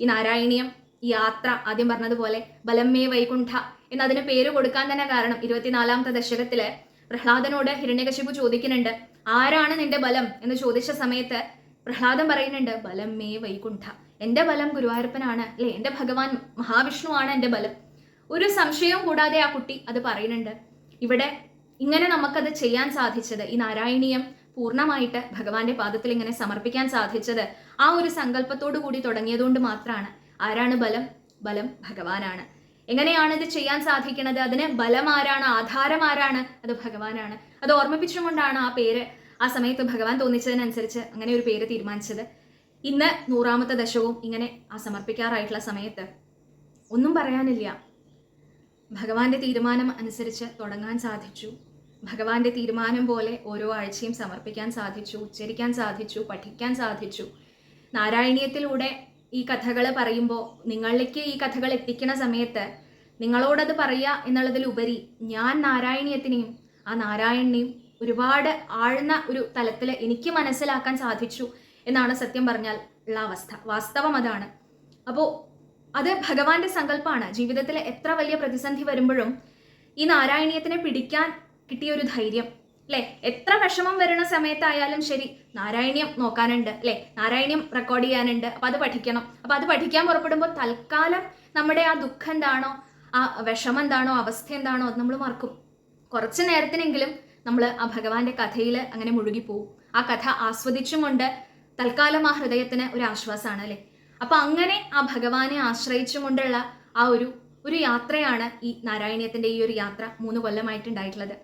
ഈ നാരായണീയം യാത്ര ആദ്യം പറഞ്ഞതുപോലെ ബലമേ വൈകുണ്ഠ എന്നതിന് പേര് കൊടുക്കാൻ തന്നെ കാരണം ഇരുപത്തിനാലാമത്തെ ദശകത്തിൽ പ്രഹ്ലാദനോട് ഹിരണ്യകശിപു ചോദിക്കുന്നുണ്ട് ആരാണ് നിന്റെ ബലം? എന്ന് ചോദിച്ച സമയത്ത് പ്രഹ്ലാദൻ പറയുന്നുണ്ട് ബലം മേ വൈകുണ്ഠ. എന്റെ ബലം ഗുരുവായൂരപ്പനാണ് അല്ലെ? എന്റെ ഭഗവാൻ മഹാവിഷ്ണുവാണ് എന്റെ ബലം. ഒരു സംശയവും കൂടാതെ ആ കുട്ടി അത് പറയുന്നുണ്ട് ഇവിടെ ഇങ്ങനെ നമുക്കത് ചെയ്യാൻ സാധിച്ചത് ഈ നാരായണീയം പൂർണമായിട്ട് ഭഗവാന്റെ പാദത്തിൽ ഇങ്ങനെ സമർപ്പിക്കാൻ സാധിച്ചത് ആ ഒരു സങ്കല്പത്തോടു കൂടി തുടങ്ങിയതുകൊണ്ട് മാത്രമാണ് ആരാണ് ബലം? ബലം ഭഗവാനാണ്. എങ്ങനെയാണ് ഇത് ചെയ്യാൻ സാധിക്കുന്നത് അതിന് ബലം ആരാണ്? ആധാരം ആരാണ്? അത് ഭഗവാനാണ്. അത് ഓർമ്മിപ്പിച്ചുകൊണ്ടാണ് ആ പേര് ആ സമയത്ത് ഭഗവാൻ തോന്നിച്ചതിനനുസരിച്ച് അങ്ങനെ ഒരു പേര് തീരുമാനിച്ചത്. ഇന്ന് നൂറാമത്തെ ദശവും ഇങ്ങനെ ആ സമർപ്പിക്കാറായിട്ടുള്ള സമയത്ത് ഒന്നും പറയാനില്ല. ഭഗവാന്റെ തീരുമാനം അനുസരിച്ച് തുടങ്ങാൻ സാധിച്ചു. ഭഗവാന്റെ തീരുമാനം പോലെ ഓരോ ആഴ്ചയും സമർപ്പിക്കാൻ സാധിച്ചു ഉച്ചരിക്കാൻ സാധിച്ചു പഠിക്കാൻ സാധിച്ചു. നാരായണീയത്തിലൂടെ ഈ കഥകൾ പറയുമ്പോൾ നിങ്ങളിലേക്ക് ഈ കഥകൾ എത്തിക്കണ സമയത്ത് നിങ്ങളോടത് പറയുക എന്നുള്ളതിലുപരി ഞാൻ നാരായണീയത്തിനെയും ആ നാരായണനെയും ഒരുപാട് ആഴ്ന്ന ഒരു തലത്തിൽ എനിക്ക് മനസ്സിലാക്കാൻ സാധിച്ചു എന്നാണ് സത്യം പറഞ്ഞാൽ ഉള്ള അവസ്ഥ. വാസ്തവം അതാണ്. അപ്പോൾ അത് ഭഗവാന്റെ സങ്കല്പമാണ് ജീവിതത്തിൽ എത്ര വലിയ പ്രതിസന്ധി വരുമ്പോഴും ഈ നാരായണീയത്തിനെ പിടിക്കാൻ കിട്ടിയ ഒരു ധൈര്യം അല്ലെ? എത്ര വിഷമം വരുന്ന സമയത്തായാലും ശരി നാരായണ്യം നോക്കാനുണ്ട് അല്ലെ? നാരായണ്യം റെക്കോർഡ് ചെയ്യാനുണ്ട് അപ്പൊ അത് പഠിക്കണം. അപ്പൊ അത് പഠിക്കാൻ പുറപ്പെടുമ്പോൾ തൽക്കാലം നമ്മുടെ ആ ദുഃഖം എന്താണോ ആ വിഷമം എന്താണോ അവസ്ഥ എന്താണോ അത് നമ്മൾ മറക്കും. കുറച്ച് നേരത്തിനെങ്കിലും നമ്മൾ ആ ഭഗവാന്റെ കഥയിൽ അങ്ങനെ മുഴുകിപ്പോവും ആ കഥ ആസ്വദിച്ചും കൊണ്ട് തൽക്കാലം ആ ഹൃദയത്തിന് ഒരു ആശ്വാസമാണ് അല്ലേ? അപ്പൊ അങ്ങനെ ആ ഭഗവാനെ ആശ്രയിച്ചും കൊണ്ടുള്ള ആ ഒരു ഒരു യാത്രയാണ് ഈ നാരായണീയത്തിന്റെ ഈ ഒരു യാത്ര മൂന്ന് കൊല്ലമായിട്ടുണ്ടായിട്ടുള്ളത്